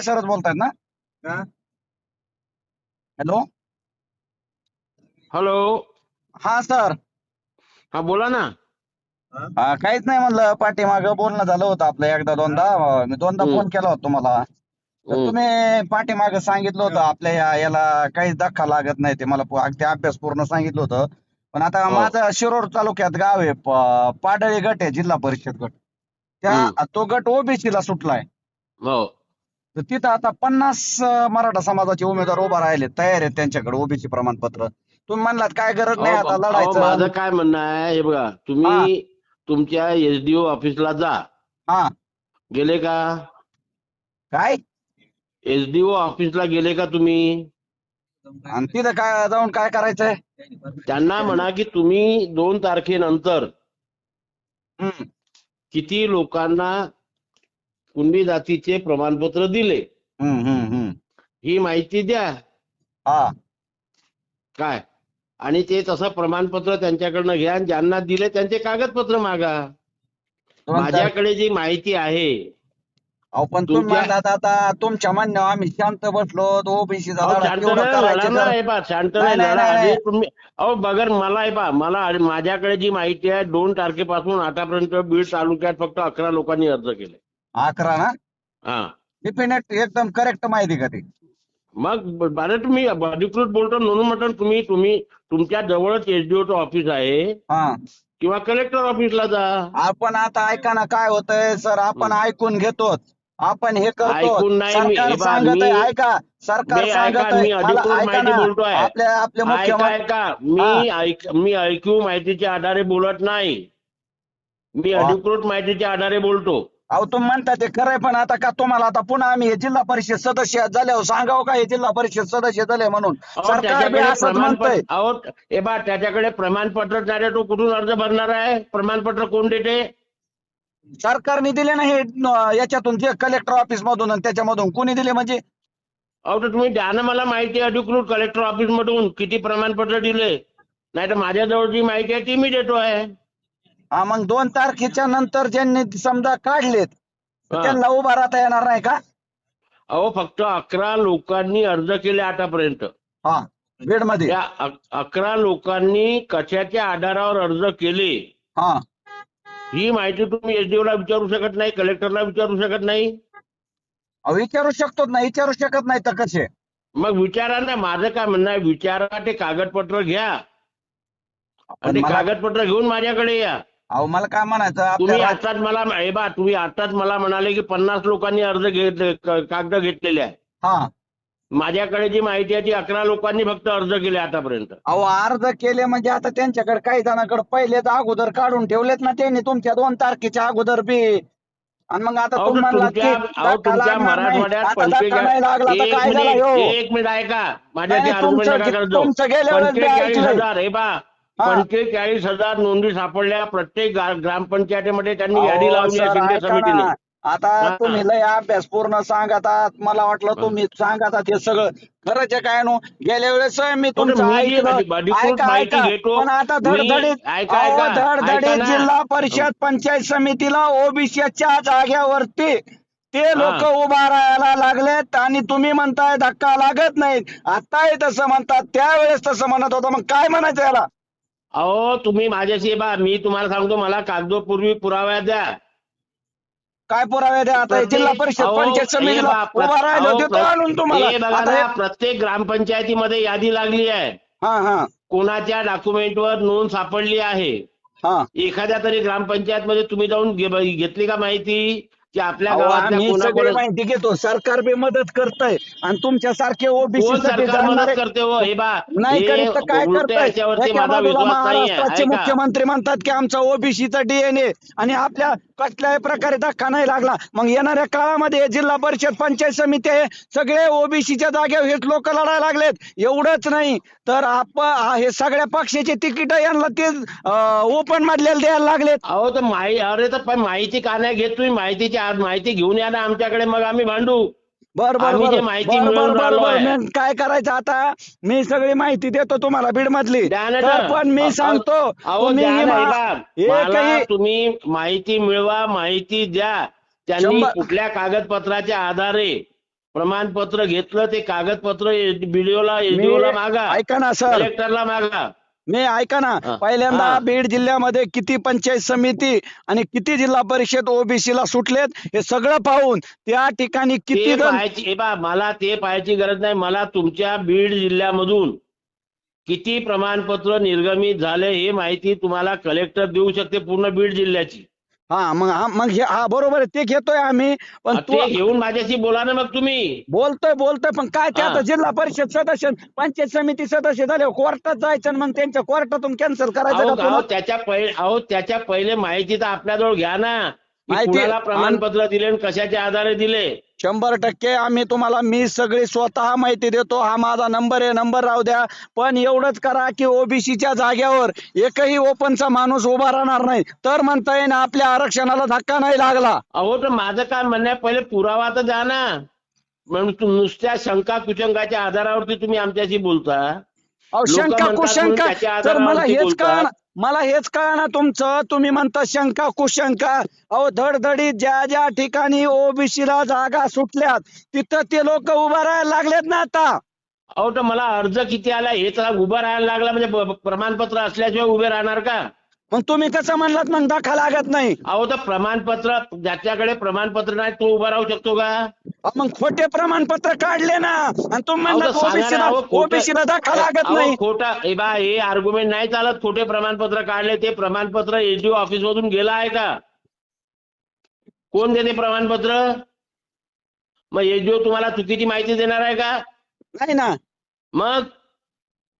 तांबे सरच बोलतायत ना? हॅलो? हॅलो? हा सर. हा बोला ना. हा, काहीच नाही म्हणलं पाठीमाग बोलणं झालं होतं आपलं एकदा दोनदा. अं, मी दोनदा हम्म. फोन केला होता तुम्हाला. तर हम्म. तुम्ही पाठीमाग सांगितलं होतं आपल्या या- याला काहीच धक्का लागत नाही ते. मला पु- अगदी अभ्यास पूर्ण सांगितलं होतं. पण आता हो. माझं शिरोर तालुक्यात गाव आहे प- पाडळी गट आहे जिल्हा परिषद गट. त्या हम्म. तो गट ओबीसी ला सुटलाय. हो. तर तिथं आता पन्नास मराठा समाजाचे उमेदवार उभा राहिले तयार आहेत त्यांच्याकडे ओबीसी प्रमाणपत्र. तुम्ही म्हणलात काय गरज नाही आता अहो, माझं लढायचं काय म्हणणं आहे हे बघा तुम्ही तुमच्या एसडीओ ऑफिसला जा. हा. गेले का? काय? एसडीओ ऑफिसला गेले का तुम्ही? आणि तिथं काय जाऊन काय करायचंय? त्यांना म्हणा की तुम्ही दोन तारखेनंतर किती लोकांना कुणबी जातीचे प्रमाणपत्र दिले. ही माहिती द्या. हा. काय? आणि ते तसं प्रमाणपत्र त्यांच्याकडनं घ्या आणि ज्यांना दिले त्यांचे कागदपत्र मागा. तार- माझ्याकडे जी माहिती आहे पण आता तुमच्या म्हणण्यावर आम्ही शांत बसलो शांत नाही तुम्ही अहो बगर मला आहे बा मला माझ्याकडे जी माहिती आहे दोन तारखेपासून आतापर्यंत बीड तालुक्यात फक्त अकरा लोकांनी अर्ज केले. अकरा ना? हा. डिफिनेट एकदम करेक्ट माहिती का ती? मग बारा तुम्ही अधिकृत बोलतो म्हणून म्हटलं तुम्ही तुम्ही तुमच्या जवळच एसडीओचं ऑफिस आहे. हा. किंवा कलेक्टर ऑफिसला जा. आपण आता ऐका ना काय होतंय सर आपण ऐकून घेतो आपण हे करतो ऐकून नाही मी- सरकार हे बा, सांगत आहे मी- ऐका. सरकार मी सांगत ऐका, आहे मी मला अधिकृत ऐका माहिती ना. बोलतोय. आपल्या आपले ऐका मुख्यमंत्री ऐका. मी ऐक मी माहितीच्या आधारे बोलत नाही. मी. अधिकृत माहितीच्या आधारे बोलतो. अहो तुम्ही म्हणता ते खरंय पण आता का तुम्हाला आता पुन्हा आम्ही हे जिल्हा परिषद सदस्य झाल्यावर सांगावं का हे जिल्हा परिषद सदस्य झाले म्हणून? अहो, सरकार बी त्याच्याकडे असंच म्हणतंय. प्रमाणपत्र अहो हे बा त्याच्याकडे प्रमाणपत्र नाही रे, तो कुठून अर्ज भरणार आहे? प्रमाणपत्र कोण देते? सरकारने दिले ना हे न- याच्यातून जे कलेक्टर ऑफिस मधून आणि त्याच्यामधून कोणी दिले म्हणजे? अहो तर तुम्ही द्या ना मला माहिती अधिकृत कलेक्टर ऑफिस मधून किती प्रमाणपत्र दिले. नाही तर माझ्याजवळ जी माहिती आहे ती मी देतो आहे. हा मग दोन तारखेच्या नंतर ज्यांनी समजा काढलेत तर. त्यांना उभा राहता येणार नाही का? अहो फक्त अकरा लोकांनी अर्ज केले आतापर्यंत. हा बीडमध्ये त्या अक- अकरा लोकांनी कशाच्या आधारावर अर्ज केले? हा. ही माहिती तुम्ही एसडीओ ला विचारू शकत नाही कलेक्टरला विचारू शकत नाही? अहो, विचारू शकतो ना विचारू शकत नाही तर कसे? मग विचारा ना माझं काय म्हणणं आहे विचारा ते कागदपत्र घ्या. आणि पण ते मला कागदपत्र घेऊन माझ्याकडे या. अहो मला काय म्हणायचं तुम्ही आपल्या आताच मला हे बा तुम्ही आताच मला म्हणाले की पन्नास लोकांनी अर्ज घेतले क- कागद घेतलेले आहे हा माझ्याकडे जी माहिती आहे ती अकरा लोकांनी फक्त अर्ज केले आतापर्यंत अहो अर्ज केले म्हणजे आता त्यांच्याकडे काही जणांकडे पहिलेच अगोदर काढून ठेवलेत ना त्यांनी तुमच्या दोन तारखेच्या अगोदर बी आणि मग आता अहो, तुम्ही तर म्हणलात की तुमच्या अहो, धक्का तुमच्या लागणार नाही. मराठवाड्यात आता धक्का पंचेचाळीस नाही लागला तर एक काय झालं मिनिट ह्यो? एक मिनिट ऐका नाही, आर्ग्युमेंट तुमचं- गेल्या वेळेस बी पंचेचाळीस ऐकलंय. हजार हे बा हा. पंचेचाळीस हजार नोंदी सापडल्या प्रत्येक ग्रामपंचायतीमध्ये त्यांनी यादी लावली शिंदे समितीने. आता. तुम्ही लय अभ्यास पूर्ण सांगतात मला वाटलं तुम्ही सांगतात हे सगळं. खरंच आहे काय नो? गेल्या वेळेस मी तुमचं पण आता धडधडीत. जिल्हा परिषद पंचायत समितीला ओबीसीच्या जाग्यावरती ते लोक उभा राहायला लागलेत आणि तुम्ही म्हणताय धक्का लागत नाही. आताही तसं म्हणतात त्यावेळेस तसं म्हणत होता. मग काय म्हणायचं याला? अहो तुम्ही माझ्याशी बा मी तुम्हाला सांगतो मला कागदोपूर्वी पुराव्या द्या. काय पुरावे द्या? आता हे जिल्हा परिषद अहो, पंचायत हे समितीला बा, प्र- उभा राहिलो अहो, देतो प्र- आणून तुम्हाला. हे बघा आता ना, हे- प्रत्येक ग्रामपंचायतीमध्ये यादी लागली आहे. हा हा. कोणाच्या डॉक्युमेंटवर नोंद सापडली आहे? हा. एखाद्या तरी ग्रामपंचायत मध्ये तुम्ही जाऊन घे- घेतली का माहिती? की आपल्या अहो, गावातल्या आम्ही सगळी कोणाकोणा माहिती घेतो. सरकार बी मदत करतय आणि तुमच्या सारखे ओबीसी सरकार मदत करते हो? हे बा नाही हे करीत तर काय उलटे करताय? याच्यावरती एका माझा बाजूला विश्वास नाही महाराष्ट्राचे आहे मुख्यमंत्री म्हणतात की आमचा ओबीसीचा डीएनए आणि आपल्या कसल्याही प्रकारे धक्का नाही लागला. मग येणाऱ्या काळामध्ये जिल्हा परिषद पंचायत समिती आहे सगळे ओबीसीच्या जागेवर हेच लोक लढायला लागलेत. एवढंच नाही. तर आप हे सगळ्या पक्षाचे तिकीट यांना ते ओपन मधल्याला द्यायला लागलेत. अहो तर माहिती अरे तर पण माहिती का नाही घेत तुम्ही? माहितीची आज माहिती घेऊन या ना आमच्याकडे. मग आम्ही भांडू. बर बर आम्ही बर. माहिती बर बर मिळवून बर राहिलो बर. आहे. काय करायचं आता? मी सगळी माहिती देतो तुम्हाला बीड मधली. पण मी अहो, सांगतो अहो तुम्ही द्या ही ना, मा- बा. मला काही तुम्ही माहिती मिळवा माहिती द्या. त्यांनी शंभर- कुठल्या कागदपत्राच्या आधारे प्रमाणपत्र घेतलं ते कागदपत्र बीडीओला एसडीओला मागा. ऐका ना सर. कलेक्टरला मागा. मी ऐका ना हा. पहिल्यांदा हा. बीड जिल्ह्यामध्ये किती पंचायत समिती आणि किती जिल्हा परिषद ओबीसी ला सुटलेत हे सगळं पाहून त्या ठिकाणी किती ते जण पाहायची हे पहा, मला ते पाहायची गरज नाही मला तुमच्या बीड जिल्ह्यामधून किती प्रमाणपत्र निर्गमित झाले हे माहिती तुम्हाला कलेक्टर देऊ शकते पूर्ण बीड जिल्ह्याची हा मग हा मग हे हा बरोबर आहे ते घेतोय आम्ही पण ते तू घेऊन माझ्याशी बोला ना मग तुम्ही बोलतोय बोलतोय पण काय ते हा. आता जिल्हा परिषद सदस्य पंचायत समिती सदस्य झाले कोर्टात जायचं आणि मग त्यांच्या कोर्टातून कॅन्सल करायचं अहो का अहो, तुला? त्याच्या पहिले अहो त्याच्या पहिले माहिती तर आपल्याजवळ घ्या ना कुणाला प्रमाणपत्र दिले आणि कशाच्या आधारे दिले? शंभर टक्के आम्ही तुम्हाला मी सगळी स्वतः माहिती देतो. हा माझा नंबर आहे नंबर राहू द्या. पण एवढंच करा की ओबीसीच्या जाग्यावर एकही ओपनचा माणूस उभा राहणार नाही. तर म्हणता येईल आपल्या आरक्षणाला धक्का नाही लागला. अहो तर माझं काय म्हणणं पहिले पुरावा तर द्या ना. म्हणून तु- नुसत्या शंका कुशंकाच्या आधारावरती तुम्ही आमच्याशी बोलता. अहो लोकं शंका म्हणतात कुशंका म्हणून त्याच्या तर मला आधारावरती हेच बोलतात. कळणार मला हेच कळणार तुमचं. तुम्ही म्हणता शंका कुशंका. अहो धडधडीत ज्या ज्या ठिकाणी ओबीसी ला जागा सुटल्यात तिथं ते लोक उभा राहायला लागलेत ना आता. अहो तर मला अर्ज किती आला? हे तर उभा राहायला लागला म्हणजे ब- प्रमाणपत्र असल्याशिवाय उभे राहणार का? मग तुम्ही कसं म्हणलात मग दाखा लागत नाही? अहो तर प्रमाणपत्र ज्याच्याकडे प्रमाणपत्र नाही तो उभा राहू शकतो का? अहो, मग खोटे प्रमाणपत्र काढले ना. आणि तुम्ही अहो, तर म्हणलात सांगा ना, ओबीसीला अहो, खोटं- ओबीसीला दाखा लागत अहो, नाही. खोटा हे बा हे आर्ग्युमेंट नाही चालत. खोटे प्रमाणपत्र काढले ते प्रमाणपत्र एसडीओ ऑफिस मधून गेलं आहे का? कोण देते प्रमाणपत्र? मग एसडीओ तुम्हाला चुकीची माहिती देणार आहे का? नाही ना. मग?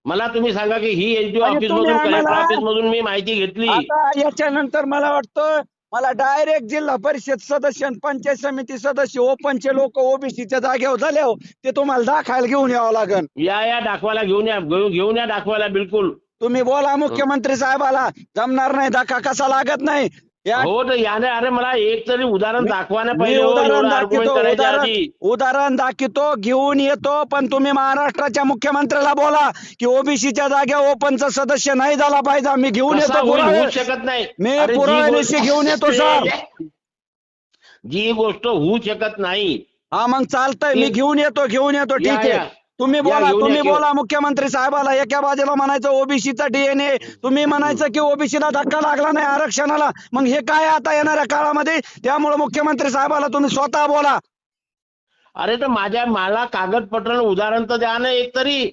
मला तुम्ही सांगा की ही एसडीओ म्हणजे ऑफिस तुम्ही मधून कलेक्टर ऑफिस मधून मी माहिती घेतली. आता याच्यानंतर मला वाटतं मला डायरेक्ट जिल्हा परिषद सदस्य आणि पंचायत समिती सदस्य ओपनचे लोक ओबीसीच्या जागेवर झाले हो ते तुम्हाला दाखायला घेऊन यावं लागेल. या या दाखवायला घेऊन या घेऊन घेऊन या दाखवायला बिलकुल. तुम्ही बोला मुख्यमंत्री साहेबाला जमणार नाही धक्का कसा लागत नाही? हो तर याने अरे मला एक तरी उदाहरण दाखवा ना मी पहिले हो, उदाहरण दाखवतो उदाहरण दाखवतो घेऊन येतो पण तुम्ही महाराष्ट्राच्या मुख्यमंत्र्याला बोला की ओबीसीच्या जागेवर ओपनचा सदस्य नाही झाला पाहिजे आम्ही घेऊन येतो शकत नाही. मी गोष्ट- घेऊन येतो, सर. जी गोष्ट होऊ शकत नाही. हा मग चालतंय मी घेऊन येतो घेऊन येतो ठीक. आहे. तुम्ही बोला तुम्ही. बोला मुख्यमंत्री साहेबाला एका बाजूला म्हणायचं ओबीसीचा डीएनए तुम्ही म्हणायचं की ओबीसीला धक्का लागला नाही आरक्षणाला. मग हे काय आता येणाऱ्या काळामध्ये? त्यामुळे मुख्यमंत्री साहेबाला तुम्ही स्वतः बोला. अरे तर माझ्या मला कागदपत्र उदाहरण तर द्या ना एक तरी.